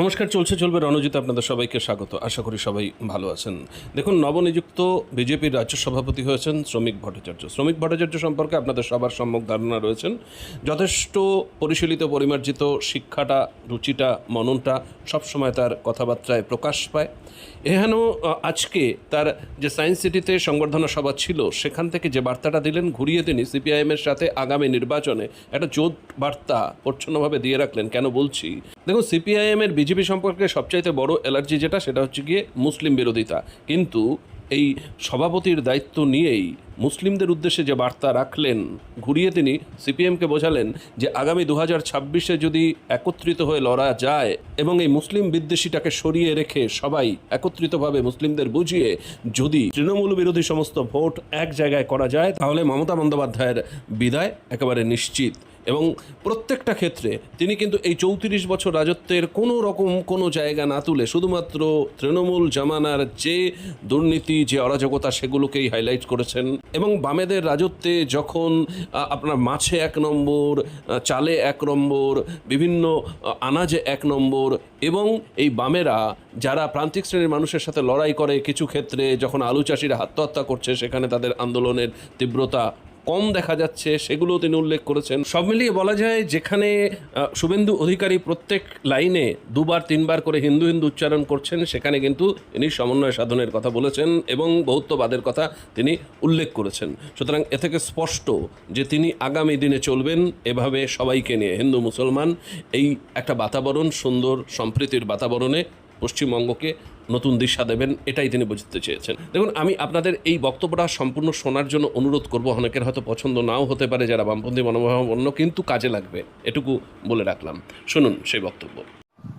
নমস্কার, চলছে, চলবে রণজিৎ, আপনাদের সবাইকে স্বাগত। আশা করি সবাই ভালো আছেন। দেখুন, নবনিযুক্ত বিজেপির রাজ্য সভাপতি হয়েছেন শ্রমিক ভট্টাচার্য। শ্রমিক ভট্টাচার্য সম্পর্কে আপনাদের সবার সম্যক ধারণা রয়েছেন। যথেষ্ট পরিশীলিত, পরিমার্জিত শিক্ষাটা, রুচিটা, মননটা সবসময় তার কথাবার্তায় প্রকাশ পায়। এহেন আজকে তার যে সায়েন্স সিটিতে সংবর্ধনা সভা ছিল, সেখান থেকে যে বার্তাটা দিলেন, ঘুরিয়ে তিনি সিপিআইএমের সাথে আগামী নির্বাচনে একটা জোট বার্তা প্রচ্ছন্নভাবে দিয়ে রাখলেন। কেন বলছি? দেখুন, সিপিআইএমের বিজেপি সম্পর্কে সবচাইতে বড় অ্যালার্জি যেটা, সেটা হচ্ছে গিয়ে মুসলিম বিরোধিতা। কিন্তু এই সভাপতির দায়িত্ব নিয়েই মুসলিমদের উদ্দেশ্যে যে বার্তা রাখলেন, ঘুরিয়ে তিনি সিপিএমকে বোঝালেন যে আগামী দু হাজার ছাব্বিশে যদি একত্রিত হয়ে লড়া যায় এবং এই মুসলিম বিদ্বেষীটাকে সরিয়ে রেখে সবাই একত্রিতভাবে মুসলিমদের বুঝিয়ে যদি তৃণমূল বিরোধী সমস্ত ভোট এক জায়গায় করা যায়, তাহলে মমতা বন্দ্যোপাধ্যায়ের বিদায় একেবারে নিশ্চিত। এবং প্রত্যেকটা ক্ষেত্রে তিনি কিন্তু এই চৌত্রিশ বছর রাজত্বের কোনো রকম কোনো জায়গা না তুলে শুধুমাত্র তৃণমূল, জামানার যে দুর্নীতি, যে অরাজকতা সেগুলোকেই হাইলাইট করেছেন। এবং বামেদের রাজত্বে যখন আপনার মাছে এক নম্বর চালে এক নম্বর, বিভিন্ন আনাজে এক নম্বর এবং এই বামেরা যারা প্রান্তিক শ্রেণির মানুষের সাথে লড়াই করে কিছু ক্ষেত্রে যখন আলু চাষিরা আত্মহত্যা করছে সেখানে তাদের আন্দোলনের তীব্রতা কম দেখা যাচ্ছে, সেগুলোও তিনি উল্লেখ করেছেন। সব মিলিয়ে বলা যায়, যেখানে শুভেন্দু অধিকারী প্রত্যেক লাইনে দুবার, তিনবার করে হিন্দু হিন্দু উচ্চারণ করছেন, সেখানে কিন্তু তিনি সমন্বয় সাধনের কথা বলেছেন এবং বহুত্ববাদের কথা তিনি উল্লেখ করেছেন। সুতরাং এ থেকে স্পষ্ট যে তিনি আগামী দিনে চলবেন, এভাবে সবাইকে নিয়ে, হিন্দু, মুসলমান, এই একটা বাতাবরণ, সুন্দর সম্প্রীতির বাতাবরণে পশ্চিমবঙ্গকে নতুন দিশা দেবেন, এটাই তিনি বুঝতে চেয়েছেন। দেখুন, আমি আপনাদের এই বক্তব্যটা সম্পূর্ণ শোনার জন্য অনুরোধ করব, অনেকের হয়তো পছন্দ নাও হতে পারে, যারা বামপন্থী মনোভাবাপন্ন কিন্তু কাজে লাগবে, এটুকু বলে রাখলাম। শুনুন সেই বক্তব্য।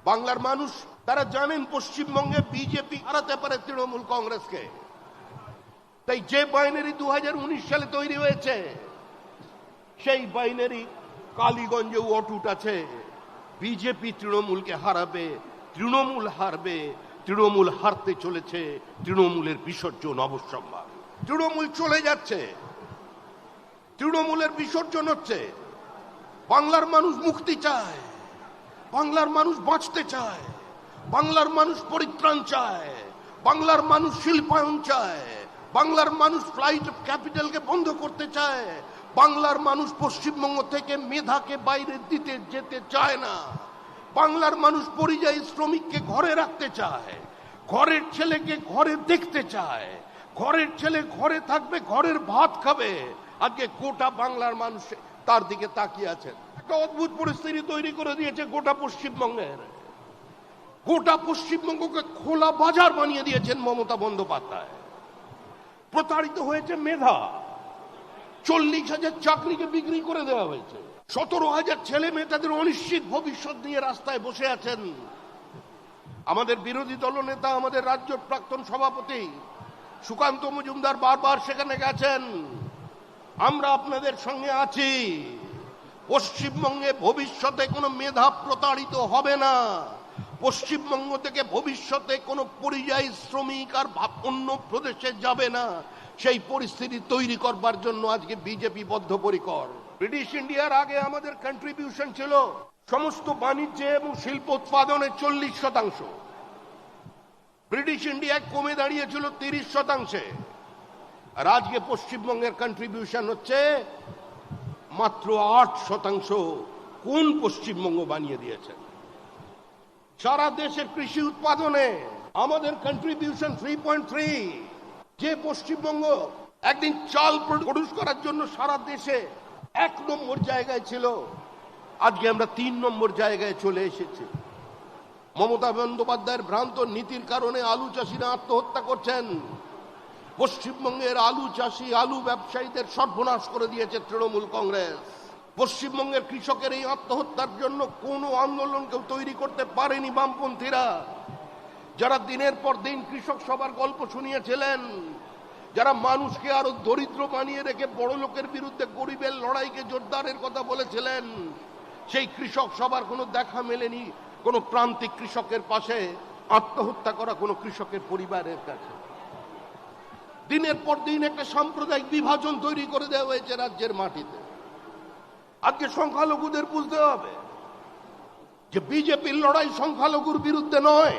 বাংলার মানুষ, তারা জানেন পশ্চিমবঙ্গে বিজেপি হারাতে পারে তৃণমূল কংগ্রেসকে। তাই যে বাইনারি দু সালে তৈরি হয়েছে, সেই বাইনারি কালীগঞ্জে অটুট আছে। বিজেপি তৃণমূলকে হারাবে, তৃণমূল হারবে তৃণমূল হারতে চলেছে, তৃণমূলের বিসর্জন অবশ্যম্ভাব। তৃণমূল চলে যাচ্ছে, তৃণমূলের বিসর্জন হচ্ছে। বাংলার মানুষ মুক্তি চায়, বাংলার মানুষ বাঁচতে চায়, বাংলার মানুষ পরিত্রাণ চায়, বাংলার মানুষ শিল্পায়ন চায়, বাংলার মানুষ ফ্লাইট অফ ক্যাপিটালকে বন্ধ করতে চায়, বাংলার মানুষ পশ্চিমবঙ্গ থেকে মেধাকে বাইরে দিতে যেতে চায় না। বাংলার মানুষ পরিযায়ী শ্রমিককে ঘরে রাখতে চায়, ঘরের ছেলেকে ঘরে দেখতে চায়, ঘরের ছেলে ঘরে থাকবে, ঘরের ভাত খাবে। আজকে গোটা বাংলার মানুষ তার দিকে তাকিয়ে আছেন একটা অদ্ভুত পরিস্থিতি তৈরি করে দিয়েছে গোটা পশ্চিমবঙ্গের। গোটা পশ্চিমবঙ্গকে খোলা বাজার বানিয়ে দিয়েছেন মমতা বন্দ্যোপাধ্যায়। প্রতারিত হয়েছে মেধা। চল্লিশ হাজার চাকরিকে বিক্রি করে দেওয়া হয়েছে। সতেরো হাজার ছেলে মেয়ে তাদের অনিশ্চিত ভবিষ্যৎ নিয়ে রাস্তায় বসে আছেন। আমাদের বিরোধী দলনেতা আমাদের রাজ্য প্রাক্তন সভাপতি সুকান্ত মজুমদার বারবার সেখানে গেছেন। আমরা আপনাদের সঙ্গে আছি। পশ্চিমবঙ্গে ভবিষ্যতে কোনো মেধা প্রতারিত হবে না। পশ্চিমবঙ্গ থেকে ভবিষ্যতে কোনো পরিযায়ী শ্রমিক আর অন্য প্রদেশে যাবে না। সেই পরিস্থিতি তৈরি করবার জন্য আজকে বিজেপি বদ্ধপরিকর। ব্রিটিশ ইন্ডিয়ার আগে আমাদের কন্ট্রিবিউশন ছিল সমস্ত বাণিজ্যে এবং শিল্প উৎপাদনে চল্লিশ শতাংশ। ব্রিটিশ ইন্ডিয়ায় কমে দাঁড়িয়েছিল তিরিশ শতাংশে। আর আজকে পশ্চিমবঙ্গের কন্ট্রিবিউশন হচ্ছে মাত্র আট শতাংশ। কোন পশ্চিমবঙ্গ বানিয়ে দিয়েছেন সারা দেশের কৃষি উৎপাদনে আমাদের কন্ট্রিবিউশন থ্রি পয়েন্ট থ্রি যে পশ্চিমবঙ্গ একদিন চাল প্রডিউস করার জন্য সারা দেশে এক নম্বর জায়গায় ছিল, আজকে আমরা তিন নম্বর জায়গায় চলে এসেছি। মমতা বন্দ্যোপাধ্যায়ের ভ্রান্ত নীতির কারণে আলু চাষিরা আত্মহত্যা করছেন। পশ্চিমবঙ্গের আলু চাষি, আলু ব্যবসায়ীদের সর্বনাশ করে দিয়েছে তৃণমূল কংগ্রেস। পশ্চিমবঙ্গের কৃষকের এই আত্মহত্যার জন্য কোনো আন্দোলন কেউ তৈরি করতে পারেনি বামপন্থীরা। যারা দিনের পর দিন কৃষক সবার গল্প শুনিয়েছিলেন, যারা মানুষকে আরও দরিদ্র বানিয়ে রেখে বড় লোকের বিরুদ্ধে গরিবের লড়াইকে জোরদারের কথা বলেছিলেন, সেই কৃষক সবার কোনো দেখা মেলেনি, কোনো প্রান্তিক কৃষকের পাশে আত্মহত্যা করা কোনো কৃষকের পরিবারের কাছে। দিনের পর দিন একটা সাম্প্রদায়িক বিভাজন তৈরি করে দেওয়া হয়েছে রাজ্যের মাটিতে। আজকে সংখ্যালঘুদের বুঝতে হবে যে বিজেপির লড়াই সংখ্যালঘুর বিরুদ্ধে নয়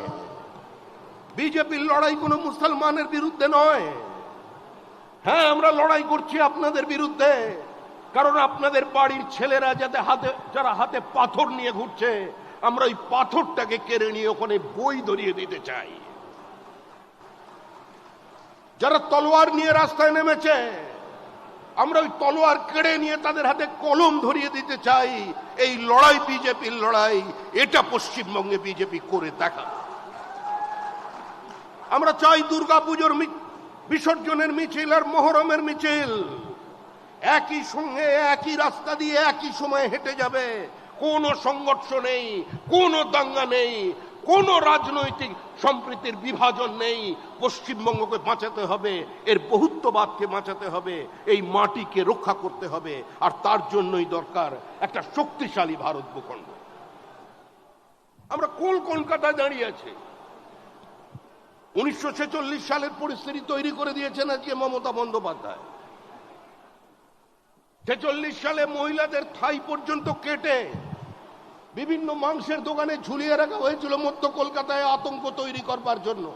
বিজেপির লড়াই কোনো মুসলমানের বিরুদ্ধে নয়। হ্যাঁ আমরা লড়াই করছি আপনাদের বিরুদ্ধে, কারণ আপনাদের বাড়ির ছেলেরা যাতে হাতে, যারা হাতে পাথর নিয়ে ঘুরছে, আমরা ওই পাথরটাকে কেড়ে নিয়ে ওখানে বই ধরিয়ে দিতে চাই। যারা তলোয়ার নিয়ে রাস্তায় নেমেছে, আমরা ওই তলোয়ার কেড়ে নিয়ে তাদের হাতে কলম ধরিয়ে দিতে চাই। এই লড়াই বিজেপির লড়াই, এটা পশ্চিমবঙ্গে বিজেপি করে দেখা আমরা চাই দুর্গা পুজোর বিসর্জনের মিছিল আর মহরমের মিছিল। একই সঙ্গে একই রাস্তা দিয়ে একই সময় হেঁটে যাবে। কোনো সংঘর্ষ নেই, কোনো দাঙ্গা নেই, কোনো রাজনৈতিক সম্প্রীতির বিভাজন নেই। পশ্চিমবঙ্গকে বাঁচাতে হবে, এর বহুত্ববাদকে বাঁচাতে হবে, এই মাটিকে রক্ষা করতে হবে, আর তার জন্যই দরকার একটা শক্তিশালী ভারত ভূখণ্ড। আমরা কোন কলকাতায় দাঁড়িয়ে আছি। উনিশশো ছেচল্লিশ সালের পরিস্থিতি তৈরি করে দিয়েছেন আজকে মমতা বন্দ্যোপাধ্যায়। ছেচল্লিশ সালে মহিলাদের থাই পর্যন্ত কেটে বিভিন্ন মাংসের দোকানে ঝুলিয়ে রাখা হয়েছিল মধ্য কলকাতায় আতঙ্ক তৈরি করবার জন্য।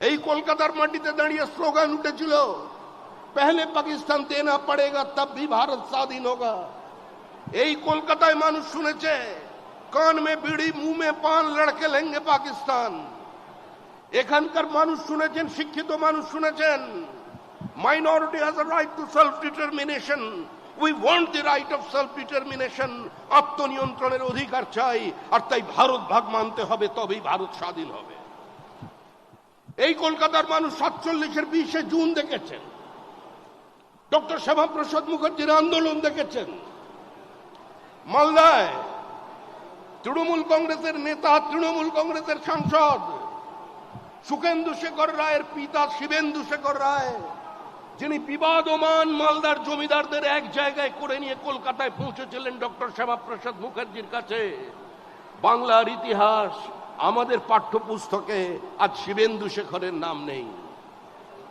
এই কলকাতার মাটিতে দাঁড়িয়ে স্লোগান উঠেছিল, পহলে পাকিস্তান দেনা পড়েগা, তব ভি ভারত স্বাধীন হোগা। এই কলকাতায় মানুষ শুনেছে, কান মে বিড়ি মুখ মে পান, লড়কে লেঙ্গে পাকিস্তান। এখানকার মানুষ শুনেছেন, শিক্ষিত মানুষ শুনেছেন। Minority has a right to self determination we want the right of self determination আত্মনিয়ন্ত্রণের অধিকার চাই, আর তাই ভারত ভাগ মানতে হবে, তবেই ভারত স্বাধীন হবে। এই কলকাতার মানুষ সাতচল্লিশের বিশে জুন দেখেছেন। ডক্টর শ্যামাপ্রসাদ মুখার্জির আন্দোলন দেখেছেন। মালদায় তৃণমূল কংগ্রেসের নেতা, তৃণমূল কংগ্রেসের সাংসদ সুখেন্দু শেখর রায়ের পিতা শিবেন্দু শেখর রায়, যিনি বিবাদমান মালদার জমিদারদের এক জায়গায় করে নিয়ে কলকাতায় পৌঁছেছিলেন ডক্টর শ্যামাপ্রসাদ মুখার্জির কাছে। বাংলার ইতিহাস আমাদের পাঠ্যপুস্তকে আজ শিবেন্দু শেখরের নাম নেই।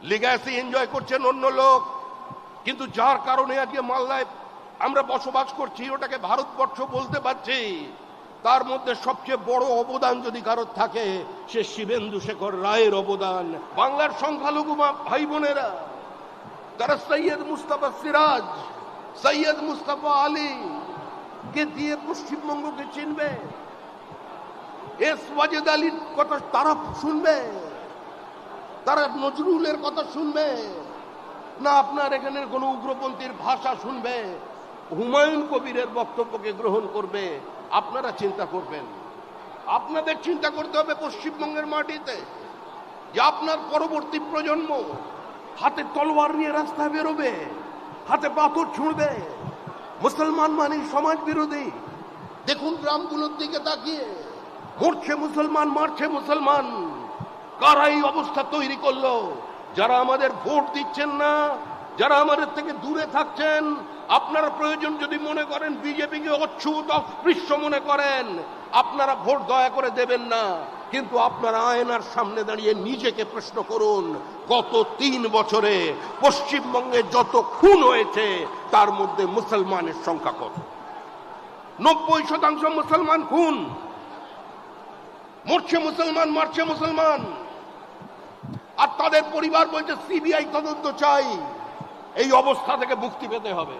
লিগ্যাসি এনজয় করছেন অন্য লোক, কিন্তু যার কারণে আজকে মালদায় আমরা বসবাস করছি, ওটাকে ভারতবর্ষ বলতে পারছি। তার মধ্যে সবচেয়ে বড় অবদান যদি কারোর থাকে, সে শিবেন্দু শেখর রায়ের অবদান। বাংলার সংখ্যালঘু ভাই বোনেরা, তারা সৈয়দ মুস্তাফা সিরাজ, সৈয়দ মুস্তাফা আলী কে দিয়ে পশ্চিমবঙ্গকে চিনবে? এস ওয়াজেদ আলীর কথা তারা শুনবে? তারা নজরুলের কথা শুনবে? না আপনার এখানে কোনো উগ্রপন্থীর ভাষা শুনবে? হুমায়ুন কবিরের বক্তব্যকে গ্রহণ করবে? আপনারা চিন্তা করবেন। আপনাদের চিন্তা করতে হবে পশ্চিমবঙ্গের মাটিতে যে আপনার পরবর্তী প্রজন্ম হাতে তলোয়ার নিয়ে রাস্তায় বেরোবে, হাতে পাথর ছুঁড়বে। মুসলমান মানে সমাজ বিরোধী। দেখুন গ্রামগুলোর দিকে তাকিয়ে। মরছে মুসলমান, মারছে মুসলমান। কারা এই অবস্থা তৈরি করল? যারা আমাদের ভোট দিচ্ছেন না যারা আমাদের থেকে দূরে থাকছেন, আপনারা প্রয়োজন যদি মনে করেন বিজেপিকে অচ্ছুত অস্পৃশ্য মনে করেন, আপনারা ভোট দয়া করে দেবেন না। কিন্তু আপনারা আয়নার সামনে দাঁড়িয়ে নিজেকে প্রশ্ন করুন, গত তিন বছরে পশ্চিমবঙ্গে যত খুন হয়েছে, তার মধ্যে মুসলমানের সংখ্যা কত? নব্বই শতাংশ মুসলমান খুন। মরছে মুসলমান, মারছে মুসলমান। আর তাদের পরিবার বলছে, সিবিআই তদন্ত চাই। এই অবস্থা থেকে মুক্তি পেতে হবে।